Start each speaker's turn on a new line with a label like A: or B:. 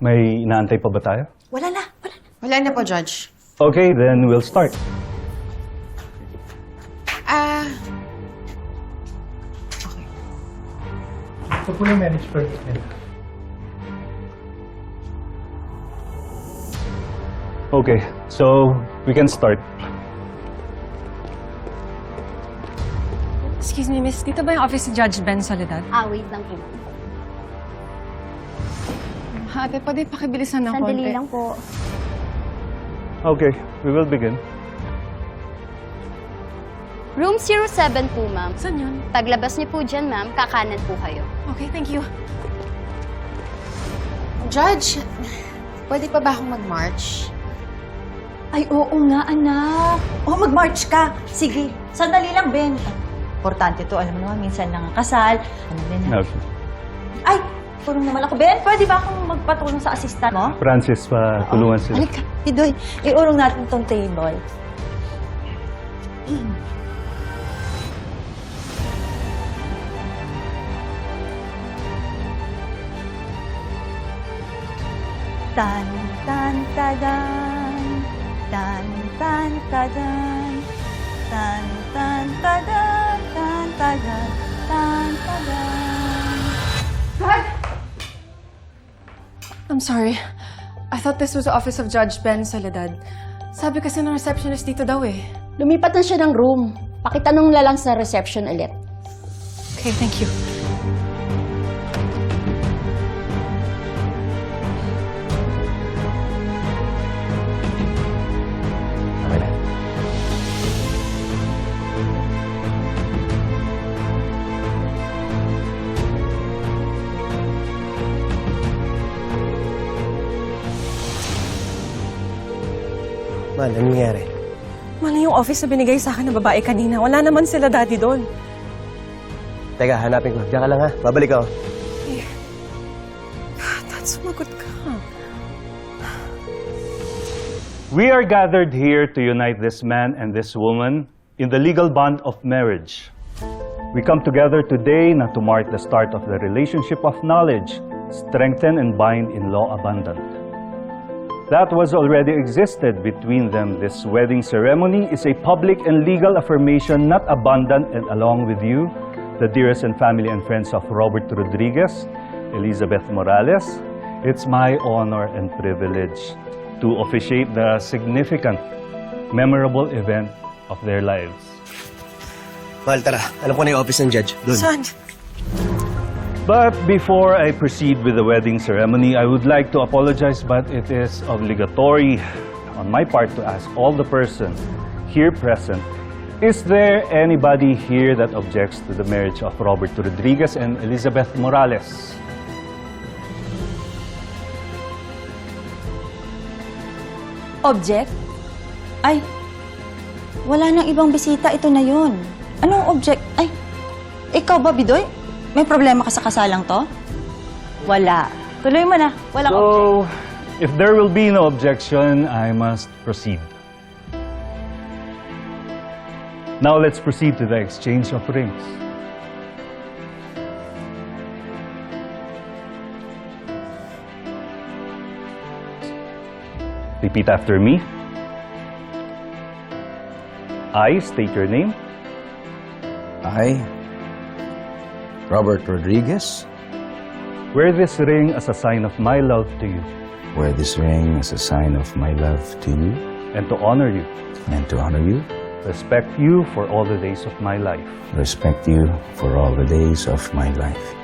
A: May inaantay pa ba tayo?
B: Wala na, wala na.
C: Wala na po, Judge.
A: Okay, then we'll start.
C: Ah,
D: Ito po yung marriage permit nila.
A: Okay, so we can start.
E: Excuse me, miss. Dito ba yung office ni Judge Ben Soledad?
F: Ah, wait lang po.
E: Ha, ate, pwede pakibilisan ng
F: Sandali
E: konti.
F: lang po.
A: Okay, we will begin.
F: Room 07 po, ma'am.
E: Saan yun?
F: Paglabas niyo po dyan, ma'am, kakanan po kayo.
E: Okay, thank you.
C: Judge, pwede pa ba akong mag-march?
B: Ay, oo nga, anak. Oh, mag-march ka. Sige, sandali lang, Ben. Importante to, alam mo naman, minsan lang ang kasal. Ano, Ben? ha?
A: Okay.
B: Ay, tulong naman ako. Ben, pwede ba akong magpatulong sa assistant mo?
A: Francis, pa tulungan sila.
B: Halika, Pidoy, iurong natin tong table. Tan, tan, tadan. Tan, tan, tadan. Tan, tan, tadan. Tan, tadan. Tan, tadan.
E: I'm sorry. I thought this was the office of Judge Ben Soledad. Sabi kasi ng receptionist dito daw eh.
G: Lumipat na siya ng room. Pakitanong na lang sa reception ulit.
E: Okay, thank you.
H: Man, ano nangyari?
E: Mali yung office na binigay sa akin ng babae kanina. Wala naman sila daddy doon.
H: Teka, hanapin ko. Diyan ka lang ha. Babalik ako.
E: Dad, sumagot ka.
A: We are gathered here to unite this man and this woman in the legal bond of marriage. We come together today not to mark the start of the relationship of knowledge, strengthen and bind in law abundant. That was already existed between them. This wedding ceremony is a public and legal affirmation not abundant and along with you, the dearest and family and friends of Robert Rodriguez, Elizabeth Morales, it's my honor and privilege to officiate the significant, memorable event of their lives.
H: Mahal, tara. Alam ko na yung office ng judge. Doon.
E: Saan?
A: But before I proceed with the wedding ceremony, I would like to apologize, but it is obligatory on my part to ask all the persons here present, is there anybody here that objects to the marriage of Robert Rodriguez and Elizabeth Morales?
B: Object? Ay, wala nang ibang bisita. Ito na yun. Anong object? Ay, ikaw ba, Bidoy? May problema ka sa kasalang to? Wala. Tuloy mo na. Walang object.
A: So, if there will be no objection, I must proceed. Now let's proceed to the exchange of rings. Repeat after me. I state your name.
I: I, Robert Rodriguez,
A: Wear this ring as a sign of my love to you.
I: Wear this ring as a sign of my love to you.
A: And to honor you,
I: and to honor you,
A: respect you for all the days of my life.
I: respect you for all the days of my life.